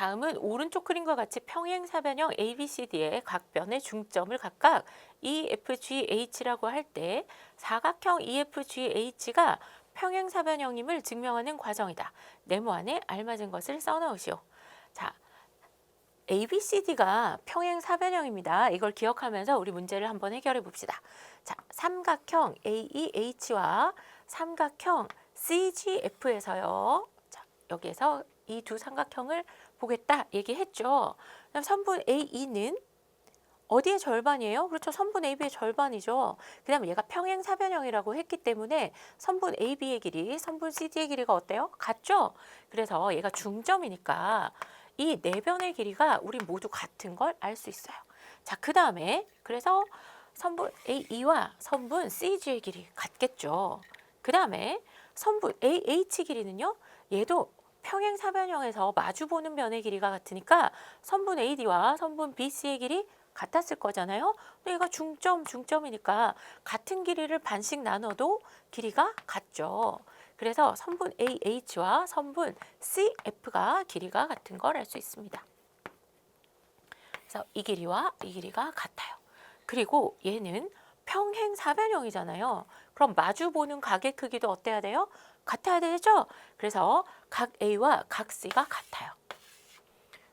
다음은 오른쪽 그림과 같이 평행사변형 ABCD의 각 변의 중점을 각각 EFGH라고 할 때 사각형 EFGH가 평행사변형임을 증명하는 과정이다. 네모 안에 알맞은 것을 써놓으시오. 자, ABCD가 평행사변형입니다. 이걸 기억하면서 우리 문제를 한번 해결해 봅시다. 자, 삼각형 AEH와 삼각형 CGF에서요. 자, 여기에서 이 두 삼각형을 보겠다 얘기했죠. 선분 AE는 어디의 절반이에요? 그렇죠. 선분 AB의 절반이죠. 그 다음에 얘가 평행사변형이라고 했기 때문에 선분 AB의 길이, 선분 CD의 길이가 어때요? 같죠? 그래서 얘가 중점이니까 이네 변의 길이가 우리 모두 같은 걸 알 수 있어요. 자, 그 다음에 그래서 선분 AE와 선분 CG의 길이 같겠죠. 그 다음에 선분 AH 길이는요. 얘도 평행 사변형에서 마주보는 변의 길이가 같으니까 선분 AD와 선분 BC의 길이 같았을 거잖아요. 근데 얘가 중점, 중점이니까 같은 길이를 반씩 나눠도 길이가 같죠. 그래서 선분 AH와 선분 CF가 길이가 같은 걸 알 수 있습니다. 그래서 이 길이와 이 길이가 같아요. 그리고 얘는 평행 사변형이잖아요. 그럼 마주 보는 각의 크기도 어때야 돼요? 같아야 되죠? 그래서 각 A와 각 C가 같아요.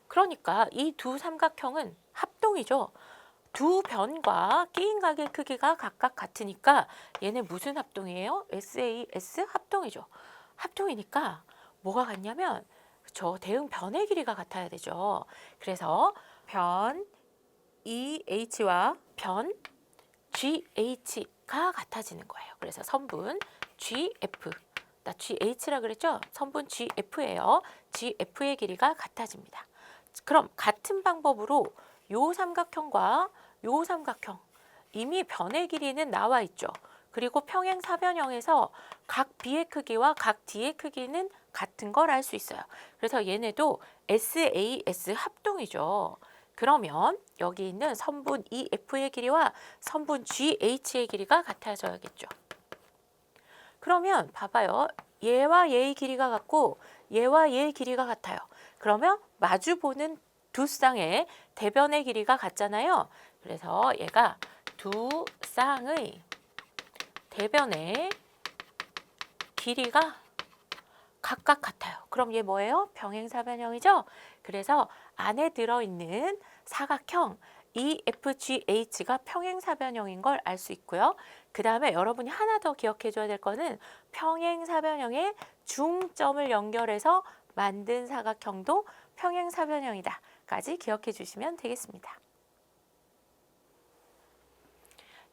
그러니까 이 두 삼각형은 합동이죠. 두 변과 끼인 각의 크기가 각각 같으니까 얘네 무슨 합동이에요? SAS 합동이죠. 합동이니까 뭐가 같냐면 저 대응 변의 길이가 같아야 되죠. 그래서 변 EH와 변 GH가 같아지는 거예요. 그래서 선분 GF 나 GH라 그랬죠? 선분 GF예요. GF의 길이가 같아집니다. 그럼 같은 방법으로 요 삼각형과 요 삼각형 이미 변의 길이는 나와 있죠. 그리고 평행 사변형에서 각 B의 크기와 각 D의 크기는 같은 걸 알 수 있어요. 그래서 얘네도 SAS 합동이죠. 그러면 여기 있는 선분 EF의 길이와 선분 GH의 길이가 같아져야겠죠. 그러면 봐봐요. 얘와 얘의 길이가 같고 얘와 얘의 길이가 같아요. 그러면 마주 보는 두 쌍의 대변의 길이가 같잖아요. 그래서 얘가 두 쌍의 대변의 길이가 각각 같아요. 그럼 얘 뭐예요? 평행사변형이죠? 그래서 안에 들어있는 사각형 EFGH가 평행사변형인 걸 알 수 있고요. 그 다음에 여러분이 하나 더 기억해 줘야 될 거는 평행사변형의 중점을 연결해서 만든 사각형도 평행사변형이다. 까지 기억해 주시면 되겠습니다.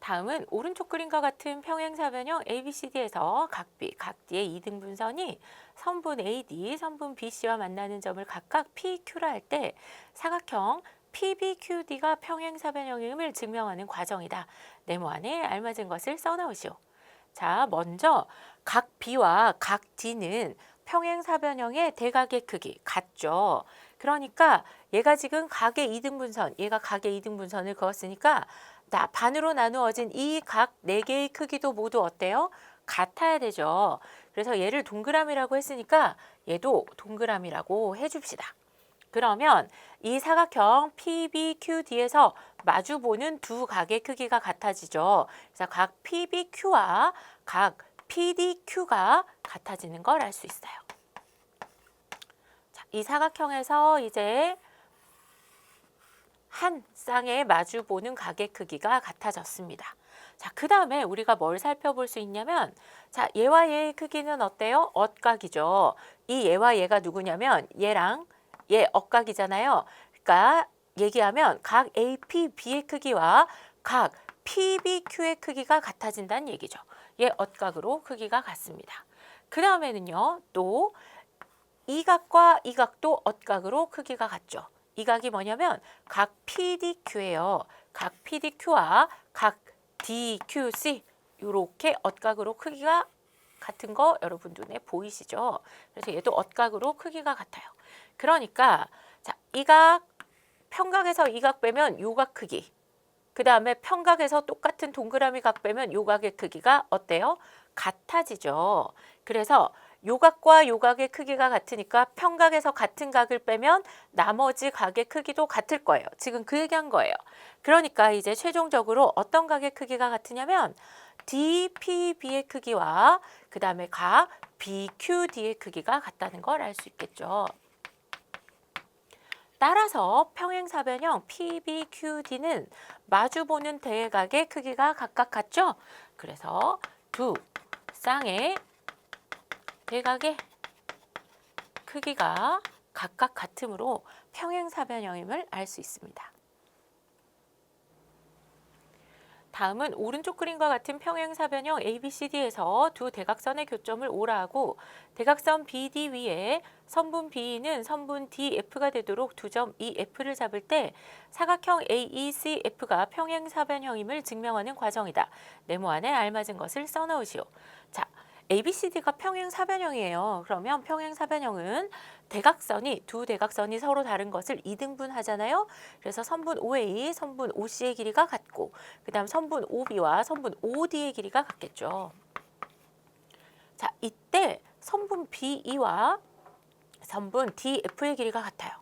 다음은 오른쪽 그림과 같은 평행사변형 ABCD에서 각 B, 각 D의 이등 분선이 선분 AD, 선분 BC와 만나는 점을 각각 PQ라 할 때 사각형 PBQD가 평행사변형임을 증명하는 과정이다. 네모 안에 알맞은 것을 써놓으시오. 자, 먼저 각 B와 각 D는 평행사변형의 대각의 크기 같죠. 그러니까 얘가 지금 각의 이등분선, 얘가 각의 이등분선을 그었으니까 나 반으로 나누어진 이 각 네 개의 크기도 모두 어때요? 같아야 되죠. 그래서 얘를 동그라미라고 했으니까 얘도 동그라미라고 해줍시다. 그러면 이 사각형 PBQD에서 마주보는 두 각의 크기가 같아지죠. 그래서 각 PBQ와 각 PDQ가 같아지는 걸 알 수 있어요. 자, 이 사각형에서 이제 한 쌍에 마주 보는 각의 크기가 같아졌습니다. 자, 그 다음에 우리가 뭘 살펴볼 수 있냐면, 자, 얘와 얘의 크기는 어때요? 엇각이죠. 이 얘와 얘가 누구냐면, 얘랑 얘 엇각이잖아요. 그러니까 얘기하면 각 AP, B의 크기와 각 PBQ의 크기가 같아진다는 얘기죠. 얘 엇각으로 크기가 같습니다. 그 다음에는요, 또 이 각과 이 각도 엇각으로 크기가 같죠. 이 각이 뭐냐면 각 PDQ예요. 각 PDQ와 각 DQC 이렇게 엇각으로 크기가 같은 거 여러분 눈에 보이시죠? 그래서 얘도 엇각으로 크기가 같아요. 그러니까 자, 이각 평각에서 이각 빼면 요각 크기. 그 다음에 평각에서 똑같은 동그라미 각 빼면 요 각의 크기가 어때요? 같아지죠. 그래서 요각과 요각의 크기가 같으니까 평각에서 같은 각을 빼면 나머지 각의 크기도 같을 거예요. 지금 그 얘기한 거예요. 그러니까 이제 최종적으로 어떤 각의 크기가 같으냐면 DPB의 크기와 그 다음에 각 BQD의 크기가 같다는 걸 알 수 있겠죠. 따라서 평행사변형 PBQD는 마주보는 대각의 크기가 각각 같죠? 그래서 두 쌍의 대각의 크기가 각각 같으므로 평행사변형임을 알 수 있습니다. 다음은 오른쪽 그림과 같은 평행사변형 ABCD에서 두 대각선의 교점을 오라 하고 대각선 BD 위에 선분 B는 선분 DF가 되도록 두 점 EF를 잡을 때 사각형 AECF가 평행사변형임을 증명하는 과정이다. 네모 안에 알맞은 것을 써넣으시오. 자, ABCD가 평행 사변형이에요. 그러면 평행 사변형은 대각선이 두 대각선이 서로 다른 것을 이등분하잖아요. 그래서 선분 OA, 선분 OC의 길이가 같고 그다음 선분 OB와 선분 OD의 길이가 같겠죠. 자, 이때 선분 BE와 선분 DF의 길이가 같아요.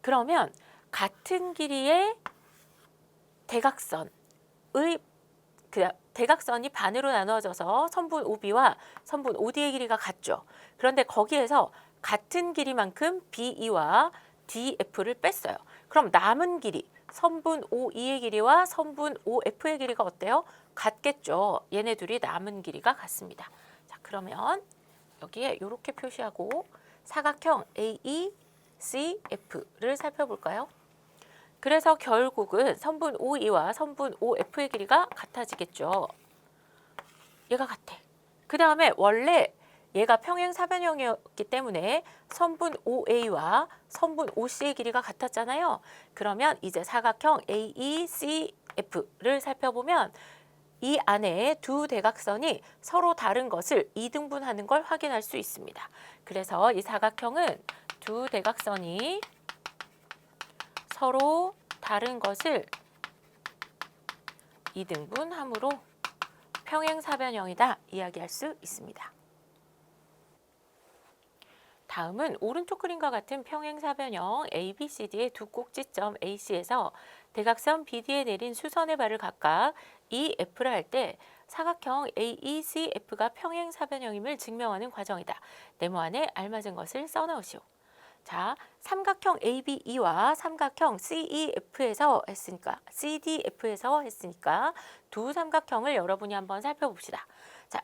그러면 같은 길이의 대각선의 그 대각선이 반으로 나누어져서 선분 OB와 선분 OD의 길이가 같죠. 그런데 거기에서 같은 길이만큼 BE와 DF를 뺐어요. 그럼 남은 길이 선분 OE의 길이와 선분 OF의 길이가 어때요? 같겠죠. 얘네 둘이 남은 길이가 같습니다. 자, 그러면 여기에 이렇게 표시하고 사각형 AECF를 살펴볼까요? 그래서 결국은 선분 OE와 선분 OF의 길이가 같아지겠죠. 얘가 같아. 그 다음에 원래 얘가 평행 사변형이었기 때문에 선분 OA와 선분 OC의 길이가 같았잖아요. 그러면 이제 사각형 AECF를 살펴보면 이 안에 두 대각선이 서로 다른 것을 이등분하는 걸 확인할 수 있습니다. 그래서 이 사각형은 두 대각선이 서로 다른 것을 이등분함으로 평행사변형이다 이야기할 수 있습니다. 다음은 오른쪽 그림과 같은 평행사변형 ABCD의 두 꼭지점 AC에서 대각선 BD에 내린 수선의 발을 각각 EF를 할때 사각형 AECF가 평행사변형임을 증명하는 과정이다. 네모 안에 알맞은 것을 써넣으시오. 자, 삼각형 ABE와 삼각형 CEF에서 했으니까 CDF에서 했으니까 두 삼각형을 여러분이 한번 살펴봅시다. 자,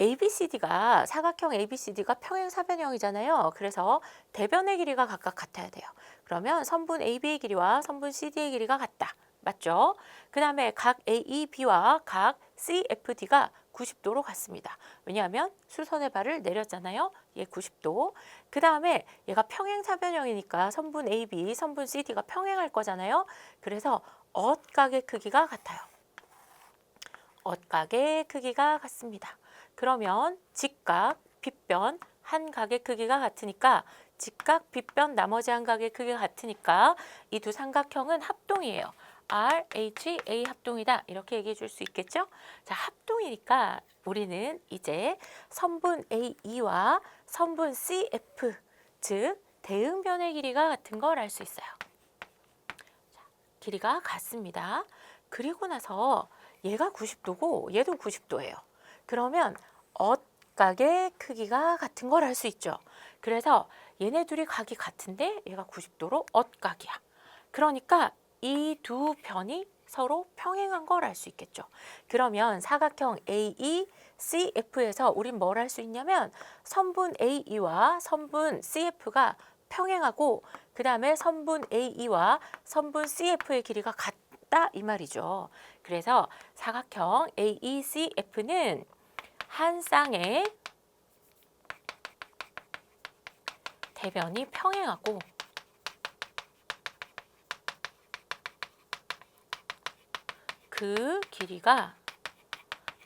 ABCD가 사각형 ABCD가 평행 사변형이잖아요. 그래서 대변의 길이가 각각 같아야 돼요. 그러면 선분 AB의 길이와 선분 CD의 길이가 같다. 맞죠? 그 다음에 각 AEB와 각 CFD가 90도로 같습니다. 왜냐하면 수선의 발을 내렸잖아요. 얘 90도. 그 다음에 얘가 평행 사변형이니까 선분 AB, 선분 CD가 평행할 거잖아요. 그래서 엇각의 크기가 같아요. 엇각의 크기가 같습니다. 그러면 직각, 빗변, 한 각의 크기가 같으니까 직각, 빗변, 나머지 한 각의 크기가 같으니까 이 두 삼각형은 합동이에요. R, H, A 합동이다. 이렇게 얘기해 줄 수 있겠죠? 자, 합동이니까 우리는 이제 선분 AE와 선분 CF, 즉 대응 변의 길이가 같은 걸 알 수 있어요. 자, 길이가 같습니다. 그리고 나서 얘가 90도고 얘도 90도예요. 그러면 엇각의 크기가 같은 걸 알 수 있죠. 그래서 얘네 둘이 각이 같은데 얘가 90도로 엇각이야. 그러니까 이 두 변이 서로 평행한 걸 알 수 있겠죠. 그러면 사각형 AECF에서 우린 뭘 할 수 있냐면 선분 AE와 선분 CF가 평행하고 그 다음에 선분 AE와 선분 CF의 길이가 같다 이 말이죠. 그래서 사각형 AECF는 한 쌍의 대변이 평행하고 그 길이가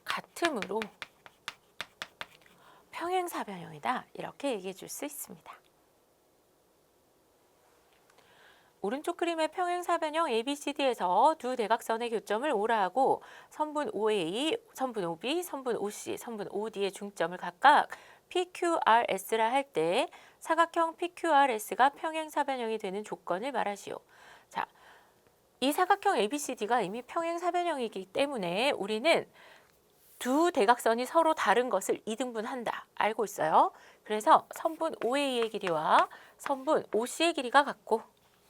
같으므로 평행사변형이다 이렇게 얘기해 줄 수 있습니다. 오른쪽 그림의 평행사변형 ABCD에서 두 대각선의 교점을 오라 하고 선분 OA, 선분 OB, 선분 OC, 선분 OD의 중점을 각각 PQRS라 할 때 사각형 PQRS가 평행사변형이 되는 조건을 말하시오. 자, 이 사각형 ABCD가 이미 평행 사변형이기 때문에 우리는 두 대각선이 서로 다른 것을 이등분한다. 알고 있어요. 그래서 선분 OA의 길이와 선분 OC의 길이가 같고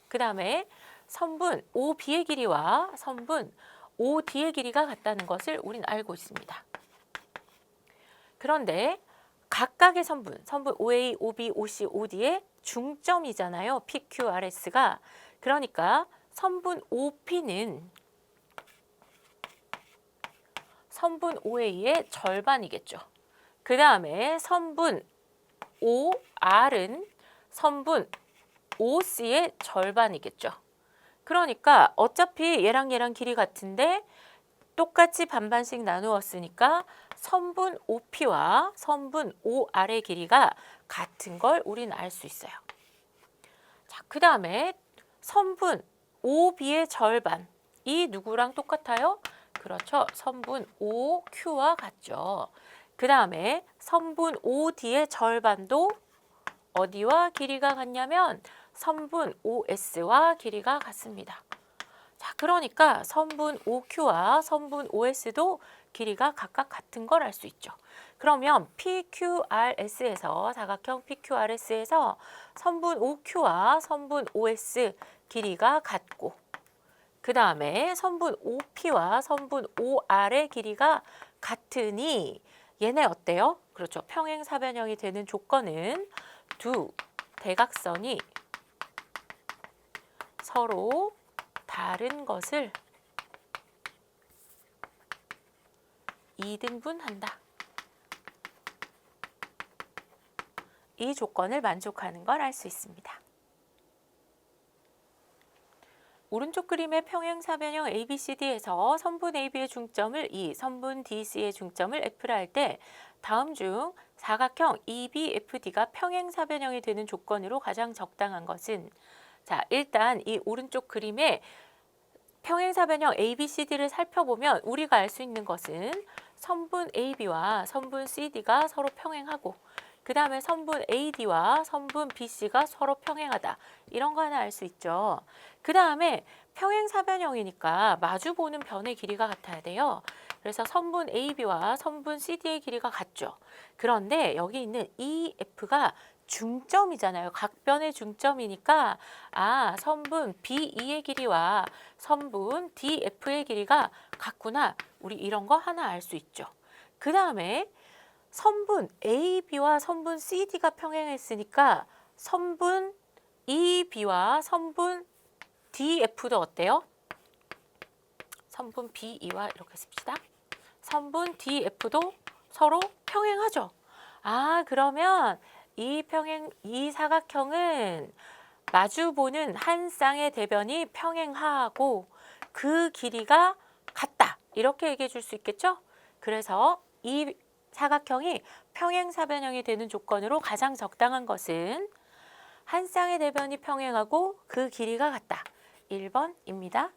그 다음에 선분 OB의 길이와 선분 OD의 길이가 같다는 것을 우리는 알고 있습니다. 그런데 각각의 선분, 선분 OA, OB, OC, OD의 중점이잖아요. PQRS가. 그러니까 선분 OP는 선분 OA의 절반이겠죠. 그 다음에 선분 OR은 선분 OC의 절반이겠죠. 그러니까 어차피 얘랑 얘랑 길이 같은데 똑같이 반반씩 나누었으니까 선분 OP와 선분 OR의 길이가 같은 걸 우리는 알 수 있어요. 자, 그 다음에 선분 OB의 절반. 이 누구랑 똑같아요? 그렇죠. 선분 OQ와 같죠. 그 다음에 선분 OD의 절반도 어디와 길이가 같냐면 선분 OS와 길이가 같습니다. 자, 그러니까 선분 OQ와 선분 OS도 길이가 각각 같은 걸 알 수 있죠. 그러면 PQRS에서 사각형 PQRS에서 선분 OQ와 선분 OS 길이가 같고 그 다음에 선분 OP와 선분 OR의 길이가 같으니 얘네 어때요? 그렇죠. 평행사변형이 되는 조건은 두 대각선이 서로 다른 것을 이등분한다. 이 조건을 만족하는 걸 알 수 있습니다. 오른쪽 그림의 평행사변형 ABCD에서 선분 AB의 중점을 E, 선분 DC의 중점을 F라 할 때 다음 중 사각형 EBFD가 평행사변형이 되는 조건으로 가장 적당한 것은 자 일단 이 오른쪽 그림의 평행사변형 ABCD를 살펴보면 우리가 알 수 있는 것은 선분 AB와 선분 CD가 서로 평행하고 그 다음에 선분 AD와 선분 BC가 서로 평행하다. 이런 거 하나 알 수 있죠. 그 다음에 평행사변형이니까 마주보는 변의 길이가 같아야 돼요. 그래서 선분 AB와 선분 CD의 길이가 같죠. 그런데 여기 있는 EF가 중점이잖아요. 각변의 중점이니까 아 선분 BE의 길이와 선분 DF의 길이가 같구나. 우리 이런 거 하나 알 수 있죠. 그 다음에 선분 AB와 선분 CD가 평행했으니까 선분 EB와 선분 DF도 어때요? 선분 BE와 이렇게 씁시다. 선분 DF도 서로 평행하죠. 아, 그러면 이 평행 이 사각형은 마주 보는 한 쌍의 대변이 평행하고 그 길이가 같다. 이렇게 얘기해 줄 수 있겠죠? 그래서 이 사각형이 평행사변형이 되는 조건으로 가장 적당한 것은 한 쌍의 대변이 평행하고 그 길이가 같다. 1번입니다.